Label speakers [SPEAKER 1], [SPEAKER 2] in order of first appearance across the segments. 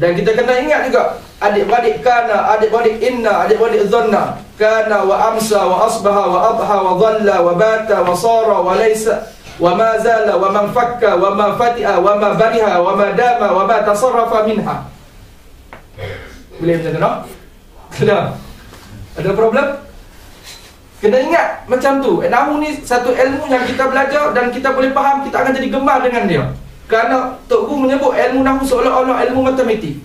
[SPEAKER 1] Dan kita kena ingat juga adik-beradik kana, adik-beradik inna, adik-beradik zanna, kana wa amsa wa asbaha wa adha wa dhalla wa bata wa sara wa laysa wa ma zala wa man fakka wa ma fatiha wa ma bariha wa ma dama wa ma tasarrafa minha. Boleh macam no? Kena. Ada problem? Kena ingat macam tu. Nahu ni satu ilmu yang kita belajar dan kita boleh faham, kita akan jadi gemar dengan dia. Kerana Tok Guru menyebut ilmu nahu seolah-olah ilmu matematik.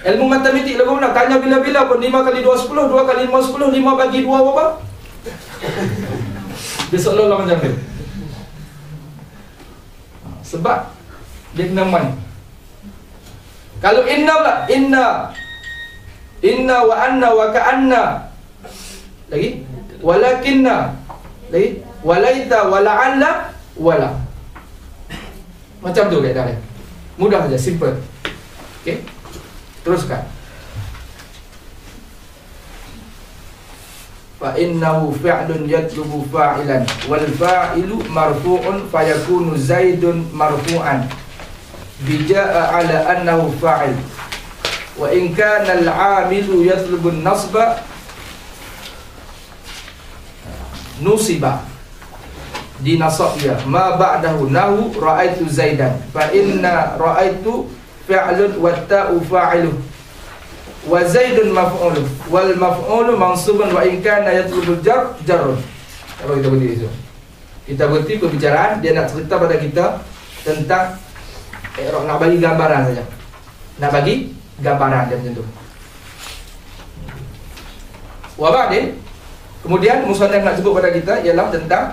[SPEAKER 1] Ilmu matematik lagu mana? Tanya bila-bila pun 5 kali 2 10, 2 kali 5 10, 5 bagi 2 berapa? Dia seolah-olah macam tu. Sebab dia kena man. Kalau inna pula, inna inna wa anna wa ka'anna. Lagi? Walakinna. Lagi? Walaita wa la'alla wala. Macam tu kaedah dia. Mudah saja, simple. Okey. Teruskan. Fa innahu fi'lun yatlubu fa'ilan wal fa'ilu marfu'un fayakunu zaidun marfu'an bija'a ala annahu fa'il wa in kana al-'amilu yatlubu an-nasba nusiba di nasab dia. Ma ba'dahu nahu ra'aitu zaidan. Fa inna ra'aitu fi'lun wa ta'u fa'ilu wa zaidun maf'ulu wal maf'ulu mansubun wa in kana yatlubu jar jarun apa kita berhenti itu kita berhenti pembicaraan dia nak cerita pada kita tentang eh, nak bagi gambaran saja. Nak bagi gambaran dia macam tu. Wa ba'din kemudian musannaf nak sebut pada kita ialah tentang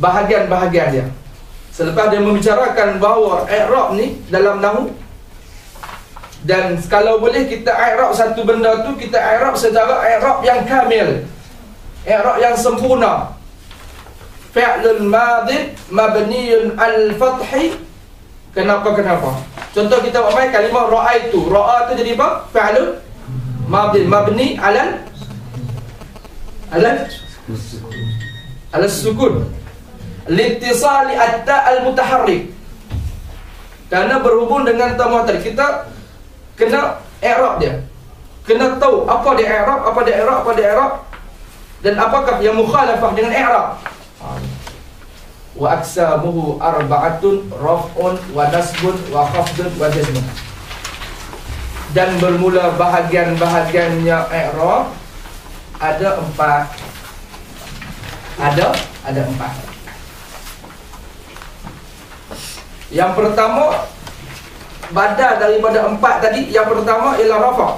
[SPEAKER 1] bahagian-bahagian dia selepas dia membicarakan bahawa i'rab ni dalam nahwu dan kalau boleh kita i'rab satu benda tu kita i'rab secara i'rab yang kamil. I'rab yang sempurna. Fi'lun madhi mabniun al-fathi kenapa kenapa? Contoh kita buat main kalimah ra'aitu. Ra'a tu jadi apa? Fi'lun madhi mabni alal alal alal sukun. Litisali at-ta' al-mutaharrik. Karena berhubung dengan ta muhtarik kita kena i'rab dia. Kena tahu apa dia i'rab, apa dia i'rab, apa dia i'rab dan apakah yang mukhalafah dengan i'rab. Wa aksamuhu arba'atun raf'un wa nasbun wa khafdun wa jazmun. Dan bermula bahagian-bahagiannya i'rab ada empat. Ada ada empat. Yang pertama badal daripada empat tadi yang pertama ialah rafa.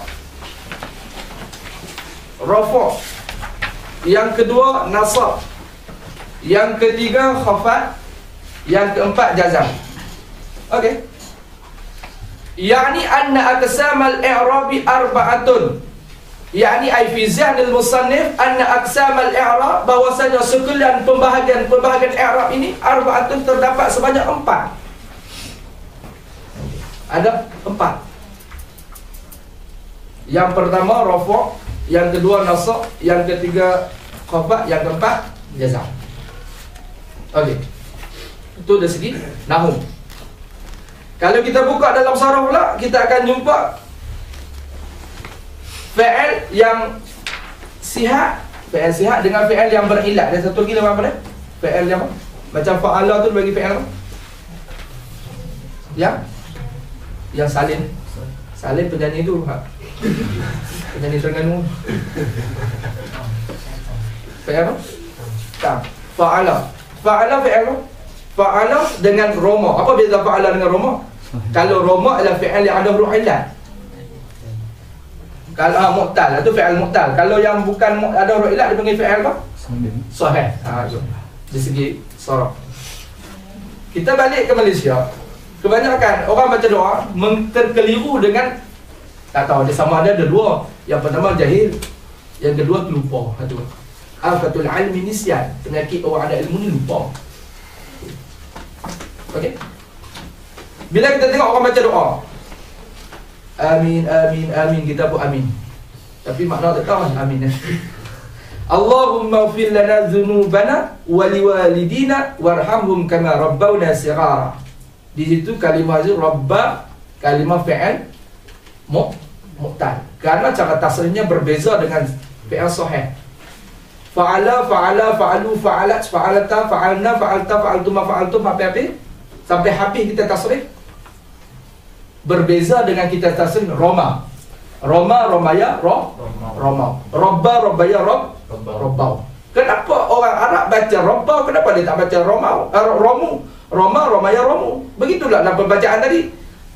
[SPEAKER 1] Rafa. Yang kedua nasab. Yang ketiga khafat. Yang keempat jazam. Okey. Yakni anna aqsamal i'rabi arba'atun. Yakni ai fi zahnil musannif anna aqsamal i'rab bahwasanya sekalian pembahagian-pembahagian i'rab ini arba'atun terdapat sebanyak empat ada empat. Yang pertama rofok, yang kedua nasab, yang ketiga khafat, yang keempat jazam. Okey. Itu dari segi nahu. Kalau kita buka dalam sarah pula, kita akan jumpa fi'il yang sihat, fi'il sihat dengan fi'il yang berilat. Ada satu lagi nama apa dia? Fi'il yang? Macam fa'ala tu bagi fi'il apa? Yang yang salin salin penyanyi tu ha. penyanyi Terengganu. Tak. Fa'ala fa'ala fi'il apa? fa'ala dengan roma. Apa beza fa'ala dengan roma? kalau roma adalah fi'il yang ada huruf ilat kalau ha, mu'tal. Itu fi'il mu'tal. Kalau yang bukan ada huruf ilat dia panggil fi'il apa? sahih. Ha, dari segi sorok. Kita balik ke Malaysia Kebanyakan orang baca doa terkeliru dengan tak tahu dia sama ada ada dua. Yang pertama jahil, yang kedua lupa. Satu. Afatul ilmi nisyan. Penyakit orang ada ilmu ni lupa. Okey. Bila kita tengok orang baca doa, amin amin amin kita pun amin. Tapi makna tak tahu amin. Allahumma ighfir lana dhunubana wa liwalidina warhamhum kama rabbawna sighara. Di situ kalimah itu Rabba kalimah fi'il mu mu'tal. Kerana cara tasrifnya berbeza dengan fi'il sahih. Fa'ala, fa'ala, fa'alu, fa'alat, fa'alata, fa'alna, fa'alta, fa'altuma, fa'altum, apa-apa. Sampai habis kita tasrif. Berbeza dengan kita tasrif Roma. Roma, Romaya, Ro, Roma. Robba, Robbaya, Rob, Robbau. Kenapa orang Arab baca Robbau? Kenapa dia tak baca Romau? Uh, Romu. Roma, Romaya, Romu. Begitulah dalam pembacaan tadi.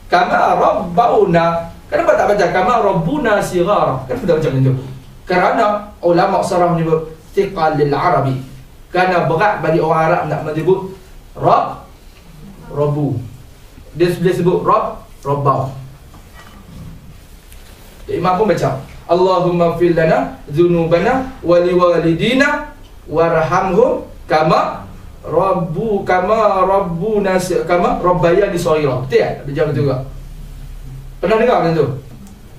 [SPEAKER 1] Kama Robbauna. Kenapa tak baca Kama Robbuna Sigar? Tak baca macam itu? Kerana ulama sarah menyebut Thiqal lil Arabi. Kerana berat bagi orang Arab nak menyebut Rob, Robu. Dia boleh sebut Rob, Robbau. Imam pun baca Allahumma fil lana dzunubana wa liwalidina warhamhum kama rabbu kama rabbuna kama rabbayani shaghira. Betul tak? Dia jawab betul juga. Pernah dengar macam tu?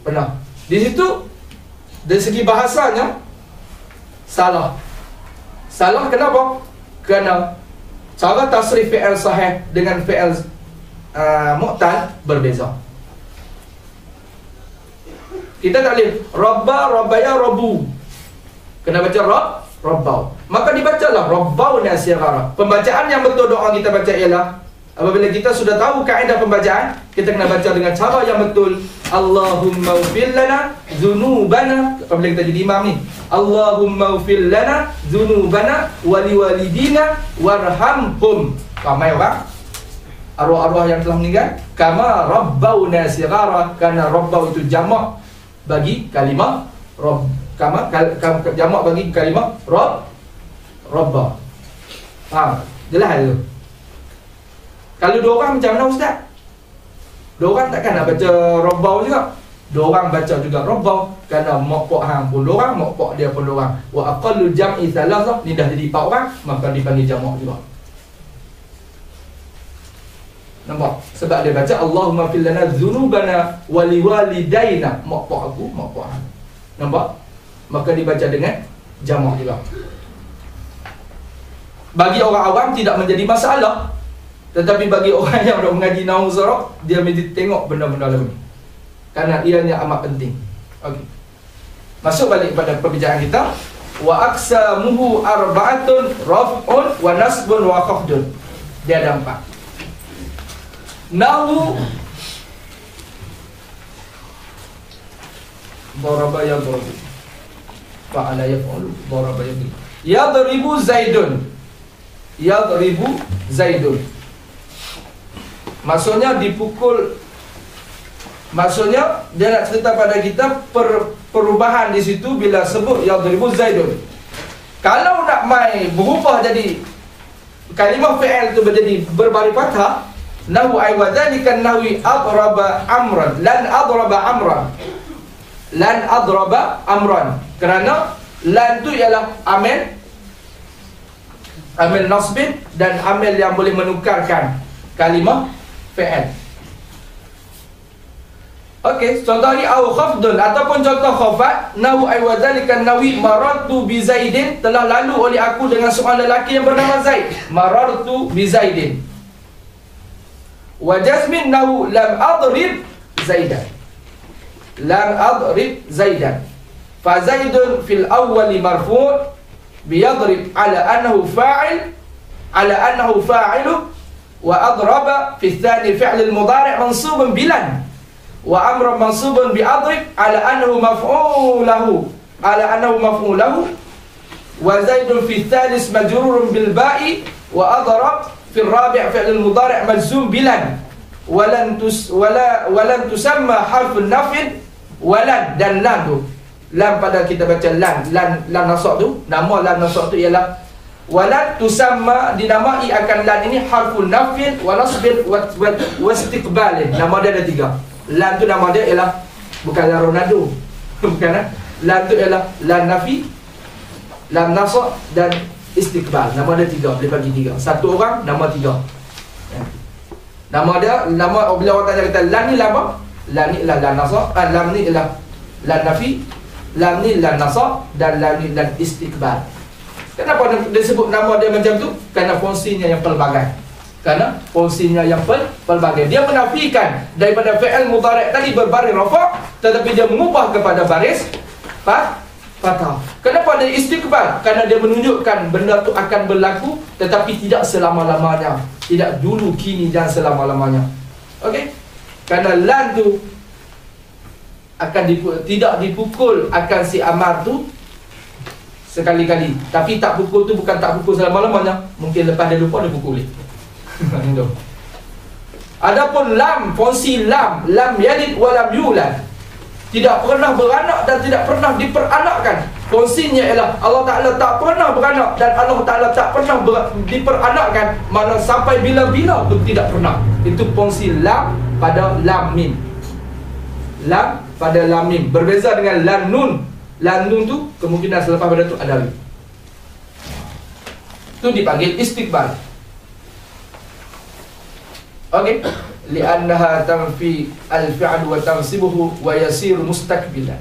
[SPEAKER 1] Pernah. Di situ dari segi bahasanya salah. Salah kenapa? Kerana cara tasrif fi'il sahih dengan fi'il uh, mu'tal berbeza. Kita tak boleh Rabba, Rabbaya, Rabbu Kena baca Rabb, Rabbau Maka dibacalah Rabbau Nasirara Pembacaan yang betul doa kita baca ialah Apabila kita sudah tahu kaedah pembacaan Kita kena baca dengan cara yang betul. Allahumma ufil lana Zunubana Apabila kita jadi imam ni. Allahumma ufil lana Zunubana Wali walidina Warhamhum. Ramai orang. Arwah-arwah yang telah meninggal. Kama Rabbau Nasirara Kerana Rabbau itu jamak bagi kalimah rob kama kal, kam, jamak bagi kalimah rob robba ha jelas tu kalau dua orang macam mana ustaz dua orang takkan nak baca robbau juga dua orang baca juga robbau kerana mokpok hang pun dua orang mokpok dia pun dua orang wa aqallu jam'i thalathah ni dah jadi empat orang maka dipanggil jamak juga Nampak? Sebab dia baca Allahumma fil lana dzunubana wa liwalidaina. Mak pak aku, mak pak aku. Nampak? Maka dibaca dengan jamak juga. Bagi orang awam tidak menjadi masalah. Tetapi bagi orang yang dah mengaji nahu zarab, dia mesti tengok benda-benda lain. Karena ianya amat penting. Okey. Masuk balik pada perbincangan kita. Wa aksamuhu arba'atun raf'un wa nasbun wa khafdun. Dia ada empat. Nahu Daraba ya darabu Fa'ala yaf'alu Daraba ya darabu Yadribu Zaidun Yadribu Zaidun. Maksudnya dipukul Maksudnya Dia nak cerita pada kita per, Perubahan di situ Bila sebut Yadribu Zaidun. Kalau nak main Berubah jadi Kalimah fi'al itu menjadi Berbaris fathah Nahu ay wa dhalika nahwi adraba amran lan adraba amran. Lan adraba amran. Kerana lan tu ialah amil amil nasbin dan amil yang boleh menukarkan kalimah fi'il. Okey, contoh ni au khafdun ataupun contoh khafat nahu ay wa dhalika nahwi marartu bi zaidin telah lalu oleh aku dengan seorang lelaki yang bernama Zaid. Marartu bi zaidin. Wa jazmin nahu lam adrib zaidan. Lam adrib zaidan. Fa zaidun fil awwal marfu' بيضرب على أنه فاعل على أنه فاعله وأضرب في الثاني فعل المضارع منصوب بلن وأمر منصوب بأضرب على أنه مفعوله على أنه مفعوله وزيد في الثالث مجرور بالباء وأضرب في الرابع فعل المضارع مجزوم بلن. ولن تس ولا ولن تسمى حرف النفي ولن dan lan pada kita baca lan lan lan nasab tu nama lan nasab tu ialah walan tusamma dinamai akan lan ini harfun nafin wa nasbin wa, istiqbalin. Nama dia ada tiga. Lan tu nama dia ialah bukan lan Ronaldo bukan eh? lan tu ialah lan nafi lan nasab dan istiqbal. Nama dia tiga boleh bagi tiga. Satu orang nama tiga. Ya. nama dia nama bila orang tanya kata lam ni lama? Lam ni lam nasab ah, lam ni ialah lam nafi lam ni lam nasab dan lam ni lam istiqbal kenapa dia sebut nama dia macam tu kerana fungsinya yang pelbagai Kerana fungsinya yang pel pelbagai. Dia menafikan daripada fi'il mudhari' tadi berbaris rafa' tetapi dia mengubah kepada baris fat fathah. Kenapa dia istiqbal? Kerana dia menunjukkan benda tu akan berlaku tetapi tidak selama-lamanya. Tidak dulu, kini dan selama-lamanya. Okey? Kerana lan tu akan dipukul, tidak dipukul akan si amar tu sekali-kali. Tapi tak pukul tu bukan tak pukul selama-lamanya. Mungkin lepas dia lupa dia pukul. Itu. Adapun lam, fungsi lam, lam yalid wa lam yulad. Tidak pernah beranak dan tidak pernah diperanakkan. Fungsinya ialah Allah Taala tak pernah beranak dan Allah Taala tak pernah ber, diperanakkan. Mana sampai bila-bila pun tidak pernah. Itu fungsi lam pada lam mim. Lam pada lam mim. Berbeza dengan lam nun. Lam nun tu kemungkinan selepas pada tu ada lagi. Itu dipanggil istiqbal. Okey. Li'annaha tanfi al-fi'l wa tansibuhu wa yasir mustakbilan.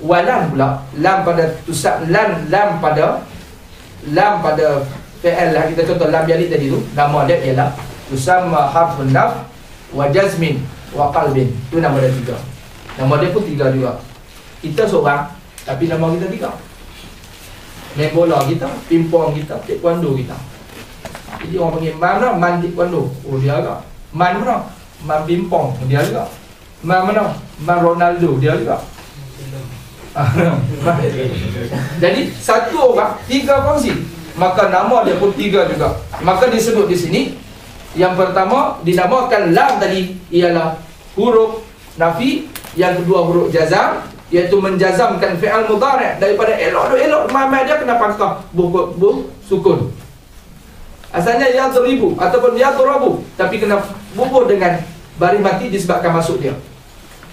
[SPEAKER 1] Walan pula lam pada tusab lam lam pada lam pada fi'il lah kita contoh lam yalid tadi tu nama dia ialah tusamma harfun naf wa jazmin wa qalbin. Tu nama dia tiga. Nama dia pun tiga juga. Kita seorang tapi nama kita tiga. Main bola kita, pingpong kita, taekwondo kita. Jadi orang panggil man mana? Man taekwondo. Oh dia agak. Man mana? Man bimpong. Dia juga. Man mana? Man Ronaldo. Dia juga. Jadi satu orang tiga fungsi. Maka nama dia pun tiga juga. Maka disebut di sini yang pertama dinamakan lam tadi ialah huruf nafi, yang kedua huruf jazam iaitu menjazamkan fi'al mudhari' daripada elok elok. Mamai dia kena pangkah bu, bu, sukun. Asalnya ya teribu ataupun ya terabu Tapi kena bubur dengan baris mati disebabkan masuk dia.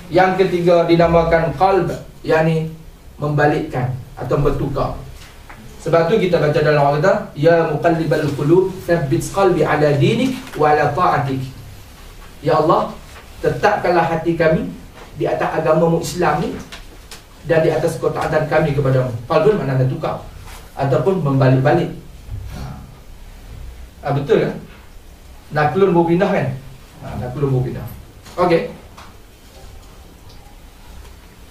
[SPEAKER 1] Yang ketiga dinamakan qalb yakni membalikkan atau bertukar Sebab tu kita baca dalam kata Ya muqallibal qulub thabbit qalbi ala dinik wa ala ta'atik Ya Allah tetapkanlah hati kami di atas agama Islam ni dan di atas ketaatan kami kepada-Mu. Qalbun maknanya tukar ataupun membalik-balik ha, Betul kan? Naklun berpindah kan? Ha, naklun berpindah Okey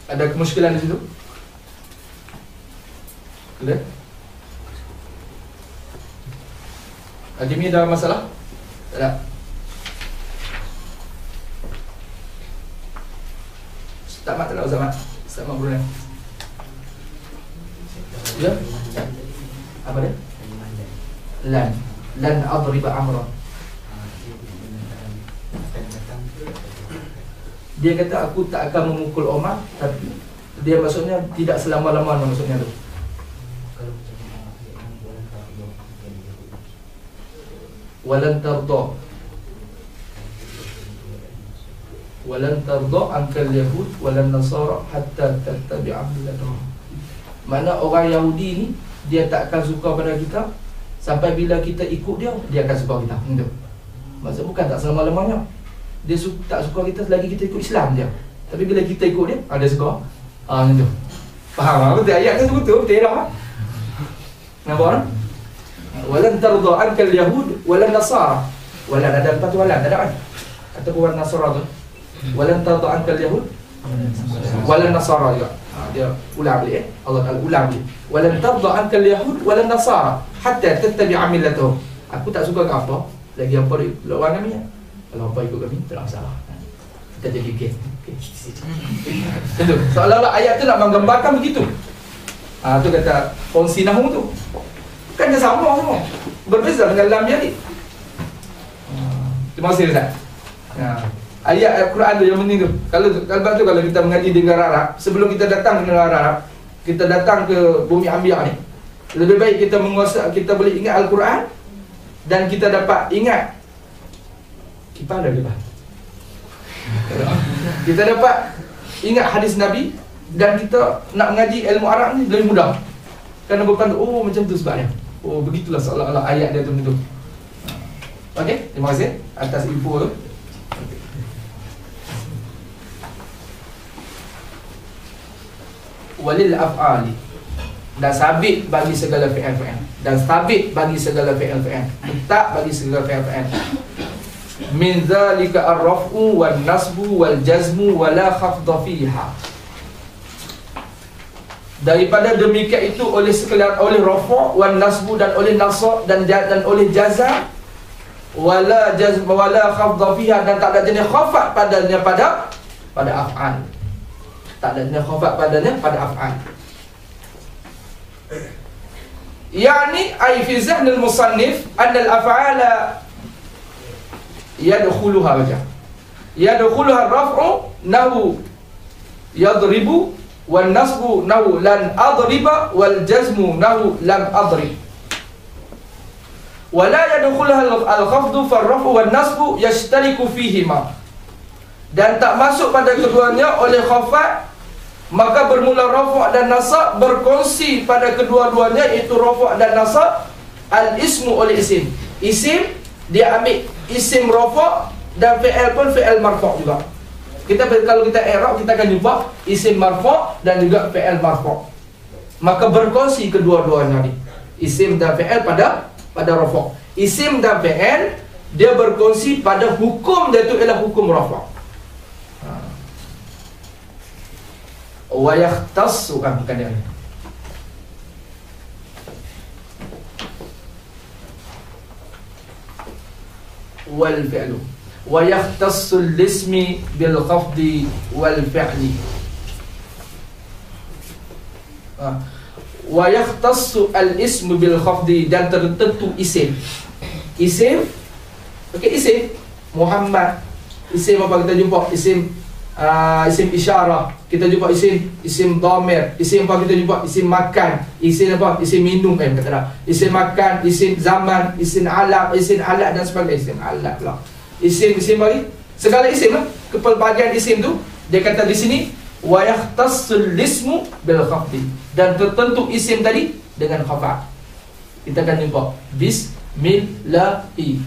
[SPEAKER 1] Ada kemuskilan di situ? Clear? Ajimi ada masalah? Tak ada? Tak nak Zaman? Sama Brunei Ya? Apa dia? Lan lan adriba amra dia kata aku tak akan memukul Omar tapi dia maksudnya tidak selama-lamanya maksudnya tu walan tarda walan tarda ankal yahud walan nasara hatta tattabi'a millatahum mana orang Yahudi ni dia tak akan suka pada kita. Sampai bila kita ikut dia Dia akan suka kita. Itu Maksud bukan tak selama-lamanya Dia su- tak suka kita selagi kita ikut Islam dia Tapi bila kita ikut dia Ada ah, suka. Ah itu Faham tak? Betul ayat kan betul Betul tak? Nampak kan? Walan tarda ankal yahud Walan nasara. Walan ada empat walan ada kan? Ataupun walan nasara tu? Walan tarda ankal yahud Walan nasara juga. Ha, Dia ulang balik eh. Allah Ta'ala ulang balik. Walan tarda ankal yahud Walan nasara. Hatta tattabi amilatuhum aku tak suka apa. Lagi apa dia orang kami kalau apa ikut kami tak masalah. Kita jadi gay itu seolah-olah ayat tu nak menggambarkan begitu. Ah tu kata fungsi nahu tu kan dia sama semua berbeza dengan lam jadi terima kasih Ustaz ya. ayat Al-Quran tu yang penting tu kalau kalau tu kalau kita mengaji di negara Arab sebelum kita datang ke negara Arab kita datang ke bumi Ambiya ni lebih baik kita menguasai kita boleh ingat Al-Quran dan kita dapat ingat kita ada kita. kita dapat ingat hadis Nabi dan kita nak mengaji ilmu Arab ni lebih mudah. Kerana bukan oh macam tu sebabnya. Oh begitulah seolah-olah ayat dia tu begitu. Okey, terima kasih atas info. Tu. Walil af'ali. Dan sabit bagi segala fi'il-fi'il. Dan sabit bagi segala fi'il tetap bagi segala fi'il min zalika ar-raf'u wan nasbu wal jazmu wala khafdha fiha daripada demikian itu oleh sekalian oleh rafa' wan nasbu dan oleh nasab dan dan oleh jazam wala jazm wala khafdha fiha dan tak ada jenis khafat padanya pada pada af'al. Tak ada jenis khafat padanya pada af'al. Yani ay fi zahn al-musannif anna al-af'ala yadkhuluha wajah. Yadkhuluha ar-raf'u nahu yadribu wal nasbu nahu lan adriba wal jazmu nahu lam adrib. Wala yadkhuluha al-khafdu farrafu wan nasbu yashtariku fihima. Dan tak masuk pada keduanya oleh khafat maka bermula rafa' dan nasab berkongsi pada kedua-duanya iaitu rafa' dan nasab al-ismu oleh isim. Isim dia ambil isim rafa' dan fi'il pun fi'il marfa' juga kita kalau kita i'rab kita akan jumpa isim marfu' dan juga fi'il marfu'. Maka berkongsi kedua-duanya ni. Isim dan fi'il pada pada rafu'. Isim dan fi'il dia berkongsi pada hukum dia tu ialah hukum rafu'. Ha. Wa yakhtassu kan bukan dia. Wal fi'lu fi'li ah. wa yahtassu al-ismu bil khafdi dan tertentu isim. Isim? Okey isim. Muhammad. Isim apa kita jumpa? Isim uh, isim isyarah. Kita jumpa isim isim dhamir. Isim apa kita jumpa? Isim makan. Isim apa? Isim minum. Eh kata isim makan isim zaman isim alat isim alat dan sebagainya. Isim alat pula isim-isim bagi. Segala isim lah kepelbagian isim tu dia kata di sini wa yahtassul ismu bil khafdi. Dan tertentu isim tadi dengan khafa. Kita akan jumpa. Bismillahi.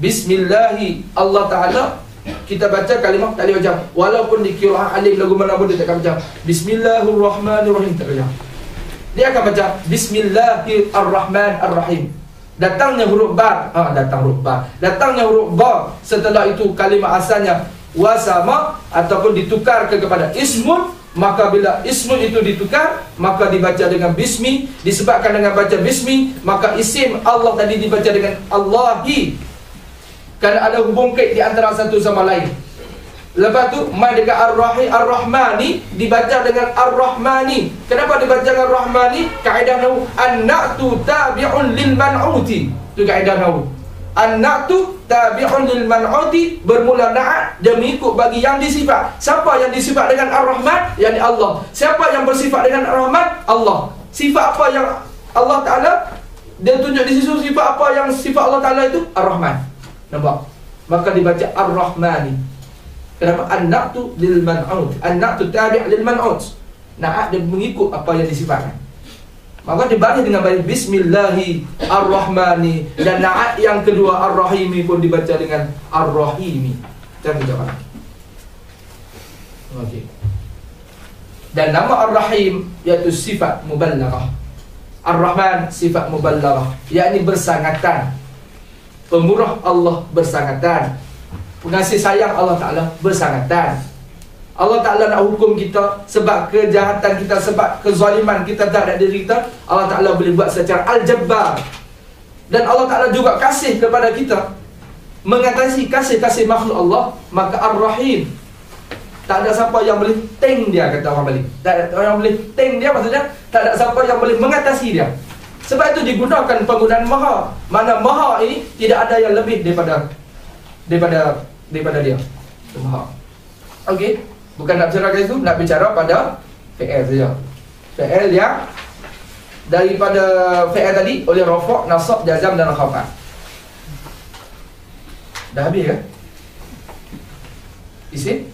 [SPEAKER 1] Bismillahi. Allah taala kita baca kalimah boleh baca walaupun di qiraah alif lagu mana pun dia tak akan baca bismillahirrahmanirrahim tak baca dia akan baca bismillahirrahmanirrahim datangnya huruf ba ha, datang huruf ba. Datangnya huruf ba setelah itu kalimah asalnya wasama ataupun ditukar ke kepada ismun maka bila ismun itu ditukar maka dibaca dengan bismi. Disebabkan dengan baca bismi maka isim Allah tadi dibaca dengan Allahi. Kerana ada hubung kait di antara satu sama lain Lepas tu mai dekat Ar-Rahim Ar-Rahmani dibaca dengan Ar-Rahmani. Kenapa dibaca dengan Ar-Rahmani? Kaedah nahu an-na'tu tabi'un lil man'uti. Tu kaedah nahu. An-na'tu tabi'un lil man'uti bermula na'at dia mengikut bagi yang disifat. Siapa yang disifat dengan Ar-Rahman? Yani Allah. Siapa yang bersifat dengan Ar-Rahman? Allah. Sifat apa yang Allah Taala dia tunjuk di situ sifat apa yang sifat Allah Taala itu? Ar-Rahman. Nampak? Maka dibaca Ar-Rahmani. Kenapa? Anak tu lil man'ut? Anak tu tabi' lil man'ut. Na'at dia mengikut apa yang disifatkan. Maka dibalik dengan baik Bismillahi Ar-Rahmani. Dan na'at yang kedua Ar-Rahimi pun dibaca dengan Ar-Rahimi. Kita faham Okey. Dan nama Ar-Rahim Iaitu sifat muballarah Ar-Rahman sifat muballarah Iaitu bersangatan. Pemurah Allah bersangatan pengasih sayang Allah Ta'ala bersangatan Allah Ta'ala nak hukum kita sebab kejahatan kita, sebab kezaliman kita terhadap diri kita Allah Ta'ala boleh buat secara Al-Jabbar. Dan Allah Ta'ala juga kasih kepada kita mengatasi kasih-kasih makhluk Allah maka Ar-Rahim. Tak ada siapa yang boleh teng dia kata orang Bali tak ada orang boleh teng dia maksudnya tak ada siapa yang boleh mengatasi dia. Sebab itu digunakan penggunaan maha. Mana maha ini tidak ada yang lebih daripada daripada daripada dia. Faham? Okey. Bukan nak bicara itu, nak bicara pada fi'il saja. Fi'il yang daripada fi'il tadi oleh rafa', nasab, jazam dan khafat. Dah habis kan? Isim?